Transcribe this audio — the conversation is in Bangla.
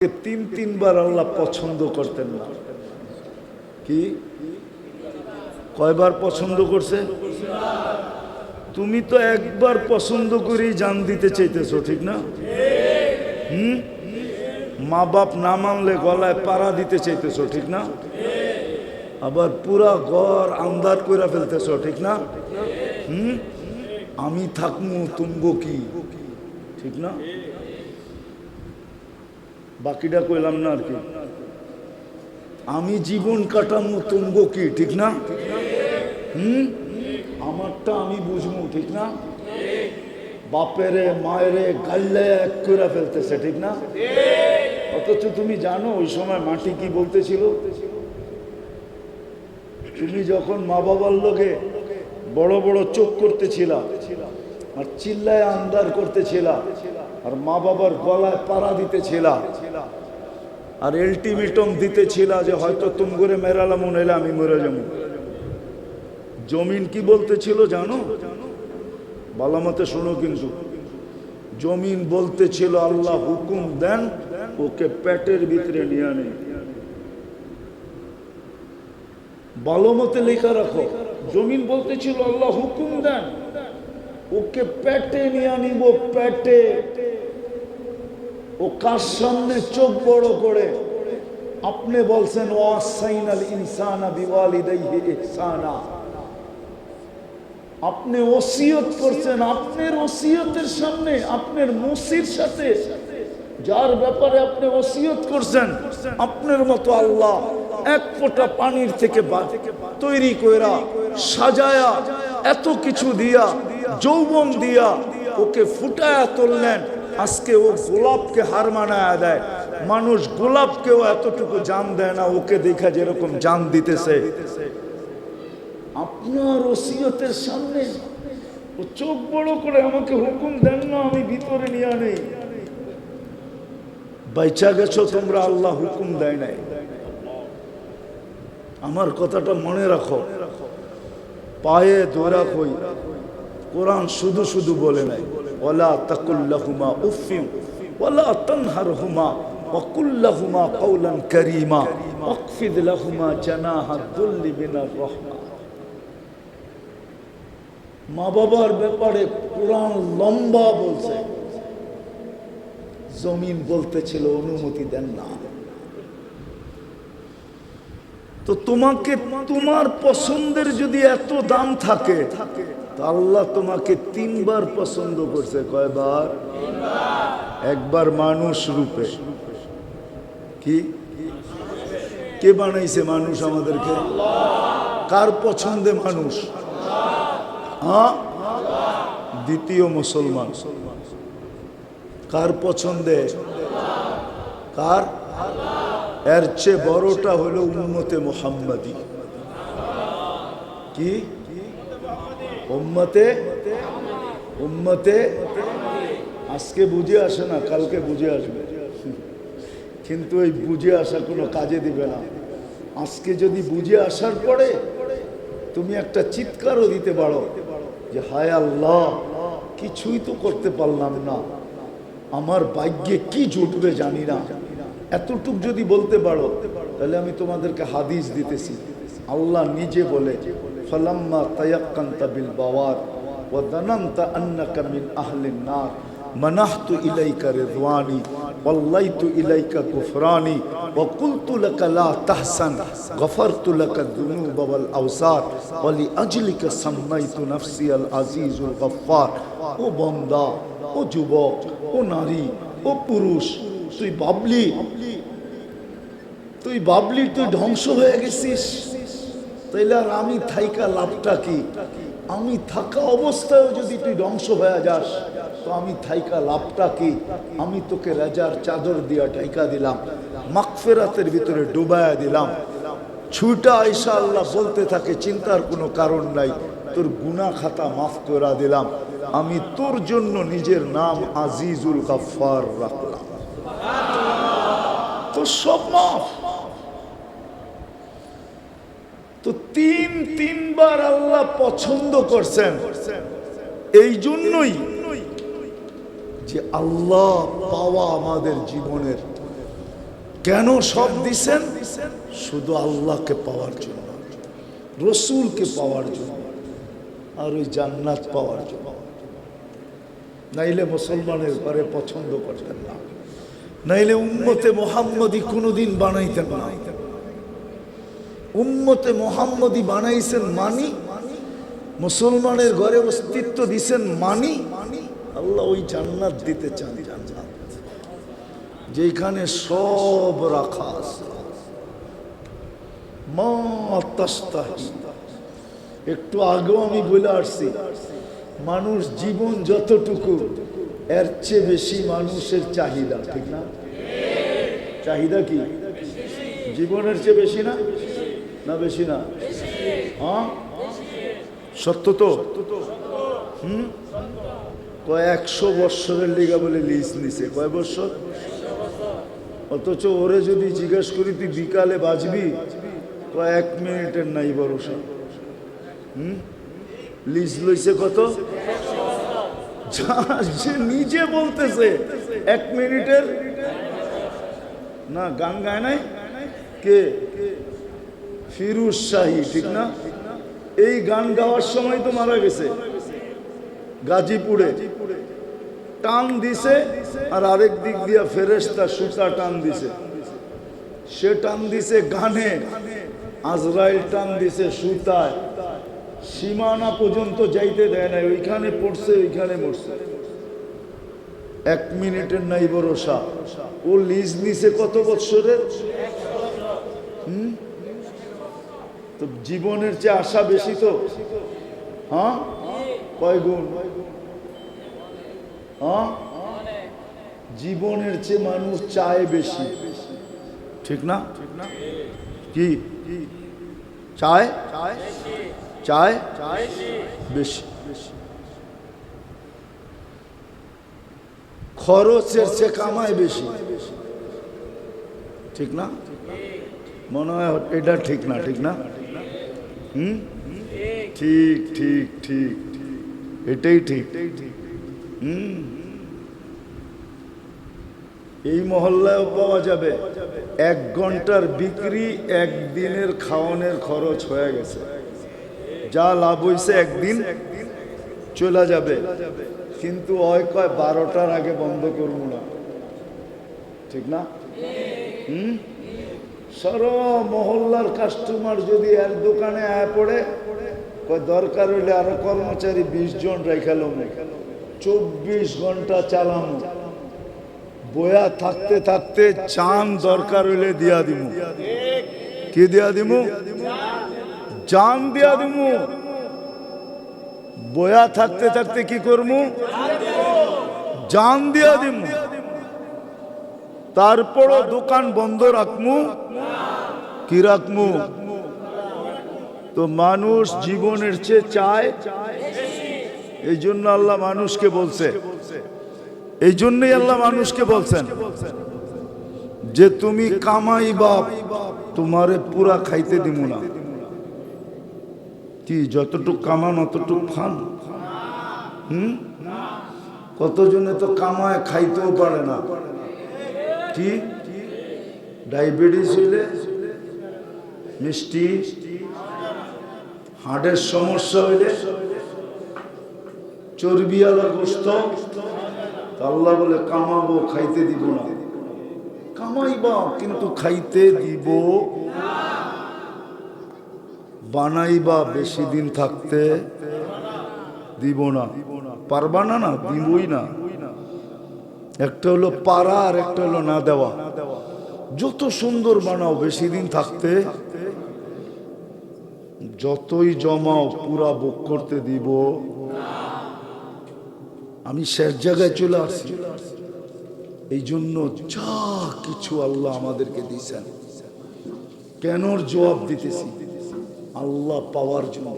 তিন তিনবার আল্লাহ পছন্দ করতেন না। কি? কয়বার পছন্দ করছে? তুমি তো একবার পছন্দ করেই জান দিতে চাইতেছো, ঠিক না? হুম? মা বাপ না মানলে গলায় পাড়া দিতে চাইতেছো, ঠিক না? আবার পুরা ঘর আন্দার করে ফেলতেছো, ঠিক না? হুম? আমি থাকমু, তুমগো কি? ঠিক না? বাকিটা কইলাম না আর কি। আমি জীবন কাটামু তুমগো কি, ঠিক না? হুম? আমারটা আমি বুঝব ঠিক না? বাপেরে, মায়েরে গাল্লে এক করে ফেলতেছে, ঠিক না? অথচ তুমি জানো, ওই সময় মাটি কি বলতেছিল? তুমি যখন মা বাবার লোকে বড় বড় চোখ করতেছিলা আর চিল্লায় আন্দার করতেছিলা আর মা বাবার গলায় পাড়া দিতেছিলা। আর এল্টিমেটম দিতেছিলা যে হয়তো তুম করে মেরালাম, নইলে আমি মরে যাব। জমিন কি বলতেছিল জানো? ভালো মতে শোনো কিন্তু। জমিন বলতেছিল, আল্লাহ হুকুম দেন, ওকে পেটের ভিতরে নিয়ে আনে। ভালো মতে লেখা রাখো, জমিন বলতেছিল, আল্লাহ হুকুম দেন, ওকে পেটে নিয়ে আনিব, পেটে। ও কার সামনে চোখ বড় করে? আপনি বলছেন ওয়াসাইনাল ইনসানা বিওয়ালিদাইহি ইহসানা। আপনি ওসিয়ত করছেন, আপনার ওসিয়তের সামনে, আপনার মসির সাথে। যার ব্যাপারে আপনি ওসিয়ত করছেন, আপনার মতো আল্লাহ এক ফোঁটা পানির থেকে তৈরি কইরা সাজায়া এত কিছু দিয়া, যৌবন দিয়া ওকে ফুটায়া তুললেন। আজকে ও গোলাপকে হার মানায় দেয়। মানুষ গোলাপকেও এতটুকু জান দেয় না, ওকে দেখা যেরকম জান দিতেছে। আপনার ওসিয়তের সামনে ও চোখ বড় করে আমাকে হুকুম দেন না, আমি ভিতরে নিয়ে নেই বাইচা গেছো তোমরা, আল্লাহ হুকুম দেয় নাই। আমার কথাটা মনে রাখো। পায়ে দোরা কই, কোরআন শুধু শুধু বলে নাই। তাকুল্লাহুমা উফিম লাহুমা জানাহা মা বাবার ব্যাপারে কোরআন লম্বা বলছে। জমিন বলতেছিল, অনুমতি দেন না। তো তোমাকে, তোমার পছন্দের যদি এত দাম থাকে থাকে আল্লাহ তোমাকে তিনবার পছন্দ করছে, কয়বার? একবার মানুষ রূপে। কি? কে বানাইছে মানুষ আমাদেরকে? কার পছন্দে মানুষ? হ্যাঁ? দ্বিতীয় মুসলমান। কার পছন্দে? কার? এর চেয়ে বড়টা হলো উম্মতে মোহাম্মদি। কি? উম্মতে উম্মতে, আজকে বুঝে আসে না, কালকে বুঝে আসবে। কিন্তু এই বুঝে আসা কোনো কাজে দিবে না। আজকে যদি বুঝে আসার পরে তুমি একটা চিৎকারও দিতে পারো যে, হায় আল্লাহ, কিছুই তো করতে পারলাম না। আমার ভাগ্যে কি জুটবে জানি না। এতটুক যদি বলতে পারো, তাহলে আমি তোমাদেরকে হাদিস দিতেছি। আল্লাহ নিজে বলে ফলাম্মা তায়াক্কান্তা বিল বাওয়ার ওয়া দানান্তা আন্নাকা মিন আহলিন নার منحت إليك رضواني والليت إليك كفراني وقلت لك لا تحسن غفرت لك الذنوب والأوسار ولأجلك سميت نفسي العزيز الغفار ও বন্দা ও যুবক ও নারী ও পুরুষ তুই বাবলি তুই বাবলি তুই ধ্বংস হয়ে গেছিস তাইলে আর আমি থাইকা লাভটা কি? আমি থাকা অবস্থায় যদি তুই ধ্বংস হয়ে যাস, তো আমি থাইকা লাভটা কি? আমি তোকে রাজার চাদর দিয়া দিলাম মাকফেরাতের ভিতরে দিলাম। ছুটা আইসা আল্লাহ বলতে থাকে, চিন্তার কোনো কারণ নাই, তোর গুনা খাতা মাফ করা দিলাম। আমি তোর জন্য নিজের নাম আজিজুল গাফার রাখলাম। তোর সব মাফ। তো তিন, তিনবার আল্লাহ পছন্দ করছেন। এই জন্যই যে আল্লাহ পাওয়া আমাদের জীবনের কেন সব দিছেন? শুধু আল্লাহকে পাওয়ার জন্য, রসুলকে পাওয়ার জন্য, আর ওই জান্নাত পাওয়ার জন্য। নাইলে মুসলমানের ঘরে পছন্দ করতেন না, নাইলে উম্মতে মোহাম্মদী কোনোদিন বানাইতেন না। উম্মতে মোহাম্মদী বানাইছেন মানি, মুসলমানের ঘরে অস্তিত্ব দিছেন মানি, আল্লাহ ওই জান্নাত দিতে চান জান্নাত। যেখানে সব রাখা আছে। একটু আগেও আমি বলে আসছি, মানুষ জীবন যতটুকু, এর চেয়ে বেশি মানুষের চাহিদা, ঠিক না? চাহিদা কি? জীবনের চেয়ে বেশি না? না বেশি না? হ্যাঁ? সত্য তো? হুম? কয় একশো বৎসরের লিগা বলে লিজ নিছে। কয় বৎসর? অথচ ওরে যদি জিজ্ঞেস করি, তুই বিকালে বাজবি? কয়, এক মিনিটের নাই ভরসা। হুম? লিজ লইছে কত? নিজে বলতেছে, এক মিনিটের? না, গান গায় নাই? কে? ফিরুজ শাহী, ঠিক না? এই গান গাওয়ার সময় তো মারা গেছে। গাজীপুরে। টান দিছে আর আরেক দিক দিয়া ফেরেস্তা সুতা টান দিছে। সে টান দিছে গানে, আজরাইল টান দিছে সুতায়। সীমানা পর্যন্ত যাইতে দেয় নাই, ওইখানে পড়ছে, ওইখানে মরছে। এক মিনিটের নাই ভরসা ও লিজ নিছে কত বৎসরের? হুম? তো জীবনের চেয়ে আশা বেশি তো? হ্যাঁ? কয় গুণ? হ্যাঁ? জীবনের চেয়ে মানুষ চায় বেশি। ঠিক না? কি? চায়? চায়? বেশি। খরচের চেয়ে কামায় বেশি। ঠিক না? মনে হয় এটা ঠিক না ঠিক না? হুম ঠিক ঠিক ঠিক। এটাই ঠিক। হুম। এই মহল্লায়ও পাওয়া যাবে। এক ঘণ্টার বিক্রি একদিনের খাওয়ানোর খরচ হয়ে গেছে। যা লাভ হয়েছে একদিন চলে যাবে। কিন্তু ওই কয় বারোটার আগে বন্ধ করব না। ঠিক না? হুম? সর মহল্লার কাস্টমার যদি এর দোকানে আয় পড়ে দরকার হইলে আরও কর্মচারী বিশ জন রেখালো চব্বিশ ঘণ্টা চালানো বয়া থাকতে থাকতে চান দরকার হইলে দিয়া দিমু। কি দিয়া দিমু? জান দিয়া দিমু। বয়া থাকতে থাকতে কি করমু? জান দিয়া দিমু। তারপরও দোকান বন্ধ রাখমু? কি রাখমু? তো মানুষ জীবনের চেয়ে চায়। এই জন্য আল্লাহ মানুষকে বলছে। এই জন্যই আল্লাহ মানুষকে বলছেন যে, তুমি কামাই বাপ, তোমারে পুরা খাইতে দিব না। কি, যতটুক কামান অতটুক খান? হুম? কতজনে তো কামায়, খাইতেও পারে না। কি ডায়াবেটিস হইলে মিষ্টি হার্টের সমস্যা হইলে চর্বিওয়ালা গোস্ত আল্লাহ বলে কামাবো, খাইতে দিব না। কামাইবা, কিন্তু খাইতে দিব। বানাইবা, বেশি দিন থাকতে দিব না। পারবা না না, দিবই না। একটা হলো পাড়া আর একটা হলো না দেওয়া। যত সুন্দর বানাও, বেশি দিন থাকতে যতই জমাও, পুরা বুক করতে দিব। আমি শেষ জায়গায় চলে আসছি। এই জন্য যা কিছু আল্লাহ আমাদেরকে দিয়েছেন। কেনর জবাব দিতেছি? আল্লাহ পাওয়ার জন্য।